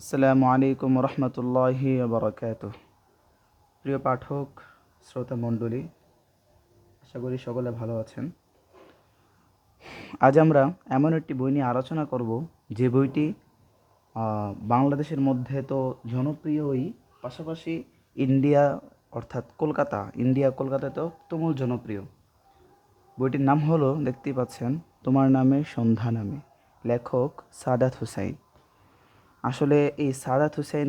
আসসালামু আলাইকুম রহমতুল্লাহি বরকাত প্রিয় পাঠক, শ্রোতা মণ্ডলী, আশা করি সকলে ভালো আছেন। আজ আমরা এমন একটি বই নিয়ে আলোচনা করব, যে বইটি বাংলাদেশের মধ্যে তো জনপ্রিয়ই পাশাপাশি ইন্ডিয়া, অর্থাৎ কলকাতা, ইন্ডিয়া, কলকাতাতেও তুমুল জনপ্রিয়। বইটির নাম হলো, দেখতেই পাচ্ছেন, তোমার নামে সন্ধ্যা নামে, লেখক সাদাত হুসাইন। আসলে এই সাদাত হুসেন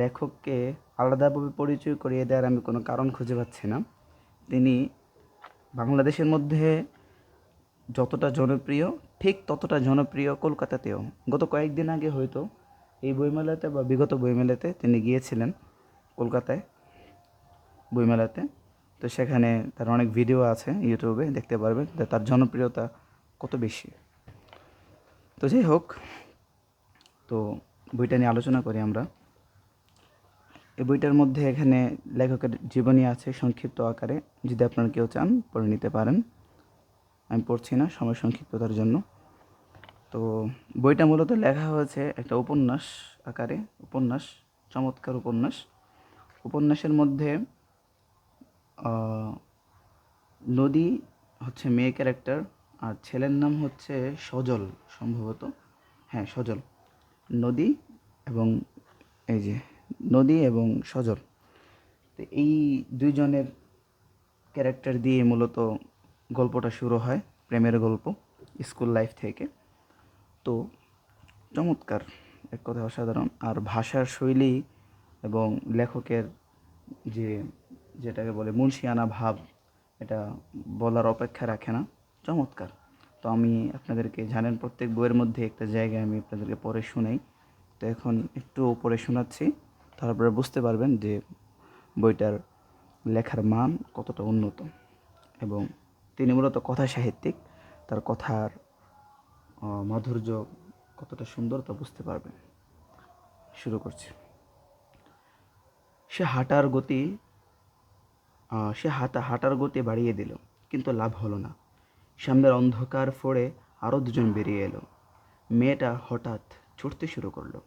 লেখককে আলাদাভাবে পরিচয় করিয়ে দেওয়ার আমি কোনো কারণ খুঁজে পাচ্ছি না। তিনি বাংলাদেশের মধ্যে যতটা জনপ্রিয়, ঠিক ততটা জনপ্রিয় কলকাতাতেও। গত কয়েকদিন আগে হয়তো এই বইমেলাতে বা বিগত বইমেলাতে তিনি গিয়েছিলেন কলকাতায়, বইমেলাতে। তো সেখানে তার অনেক ভিডিও আছে ইউটিউবে, দেখতে পারবেন তার জনপ্রিয়তা কত বেশি। তো যাই হোক, তো বইটা নিয়ে আলোচনা করি আমরা। এই বইটার মধ্যে এখানে লেখকের জীবনী আছে সংক্ষিপ্ত আকারে। যদি আপনারা কেউ চান, পড়ে নিতে পারেন। আমি পড়ছি না, সময় সংক্ষিপ্ততার জন্য। তো বইটা মূলত লেখা হয়েছে একটা উপন্যাস আকারে, উপন্যাস, চমৎকার উপন্যাস। উপন্যাসের মধ্যে নদী হচ্ছে মেয়ে ক্যারেক্টার আর ছেলের নাম হচ্ছে সজল সম্ভবত। হ্যাঁ সজল। নদী এবং এই যে নদী এবং সজল। তো এই দুইজনের ক্যারেক্টার দিয়ে মূলত গল্পটা শুরু হয়, প্রেমের গল্প স্কুল লাইফ থেকে। তো চমৎকার, এক কথা অসাধারণ। আর ভাষার শৈলী এবং লেখকের যে যেটাকে বলে মুন্সিয়ানা ভাব, এটা বলার অপেক্ষা রাখে না। চমৎকার। তো আমি আপনাদেরকে জানেন প্রত্যেক বইয়ের মধ্যে একটা জায়গায় আমি আপনাদেরকে পড়ে শুনাই। তো এখন একটু পড়ে শোনাচ্ছি, তারপরে বুঝতে পারবেন যে বইটার লেখার মান কতটা উন্নত এবং তিনি মূলত কথা সাহিত্যিক, তার কথার মাধুর্য কতটা সুন্দর তা বুঝতে পারবেন। শুরু করছি। সে হাঁটার গতি সে হাঁটা, হাঁটার গতি বাড়িয়ে দিল, কিন্তু লাভ হলো না। সামনের অন্ধকার ফোড়ে আরও দুজন বেরিয়ে এলো। মেয়েটা হঠাৎ ছুটতে শুরু করল।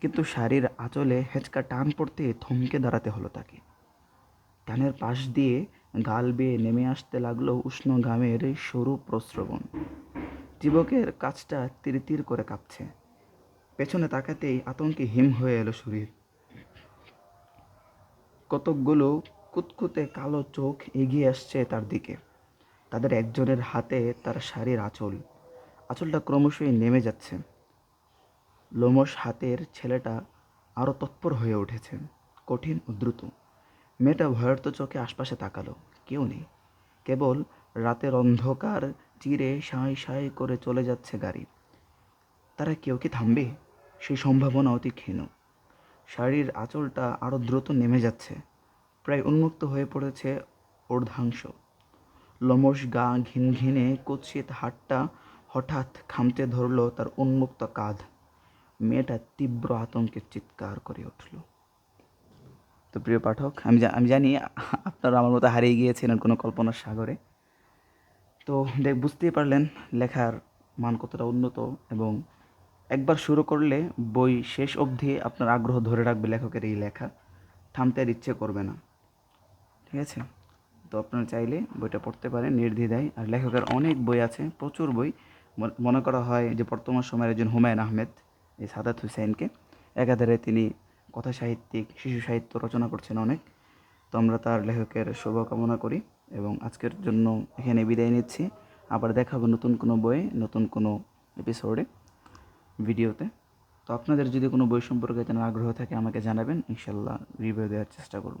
কিন্তু শাড়ির আঁচলে হেঁচকা টান পড়তে থমকে দাঁড়াতে হলো তাকে। টানের পাশ দিয়ে গাল বেয়ে নেমে আসতে লাগল উষ্ণ ঘামের সরু প্রস্রবণ। যুবকের কাছটা তীর তীর করে কাঁপছে। পেছনে তাকাতেই আতঙ্কে হিম হয়ে এলো শরীর। কতকগুলো কুতকুতে কালো চোখ এগিয়ে আসছে তার দিকে। তাদের একজনের হাতে তার শাড়ির আঁচল। আঁচলটা ক্রমশই নেমে যাচ্ছে। লোমশ হাতের ছেলেটা আরও তৎপর হয়ে উঠেছে, কঠিন ও দ্রুত। মেয়েটা ভয়ার্ত চোখে আশপাশে তাকালো, কেউ নেই। কেবল রাতের অন্ধকার চিরে সাঁই সাঁই করে চলে যাচ্ছে গাড়ি। তারা কেউ কি থামবে? সেই সম্ভাবনা অতি ক্ষীণ। শাড়ির আঁচলটা আরও দ্রুত নেমে যাচ্ছে। প্রায় উন্মুক্ত হয়ে পড়েছে অর্ধাংশ। লোমশ গা ঘিন ঘিনে কুৎসিত হাতটা হঠাৎ খামতে ধরলো তার উন্মুক্ত কাঁধ। মেয়েটা তীব্র আতঙ্কে চিৎকার করে উঠল। তো প্রিয় পাঠক, আমি আমি জানি আপনারা আমার মতো হারিয়ে গিয়েছিলেন কোনো কল্পনার সাগরে। তো দেখ, বুঝতেই পারলেন লেখার মান কতটা উন্নত এবং একবার শুরু করলে বই শেষ অবধি আপনার আগ্রহ ধরে রাখবে লেখকের এই লেখা। থামতে আর ইচ্ছে করবে না। ঠিক আছে? তো আপনারা চাইলে বইটা পড়তে পারেন, নির্দ্বিধায়। আর লেখকের অনেক বই আছে, প্রচুর বই। মনে করা হয় যে বর্তমান সময়ের একজন হুমায়ুন আহমেদ, এই সাদাত হুসাইনকে, একাধারে তিনি কথা সাহিত্যিক, শিশু সাহিত্য রচনা করছেন অনেক। তো আমরা তার লেখকের শুভকামনা করি এবং আজকের জন্য এখানে বিদায় নিচ্ছি। আবার দেখা হবে নতুন কোনো বইয়ে, নতুন কোনো এপিসোডে ভিডিওতে তো আপনাদের যদি কোনো বই সম্পর্কে জানার আগ্রহ থাকে, আমাকে জানাবেন। ইনশাল্লাহ রিভিউ দেওয়ার চেষ্টা করব।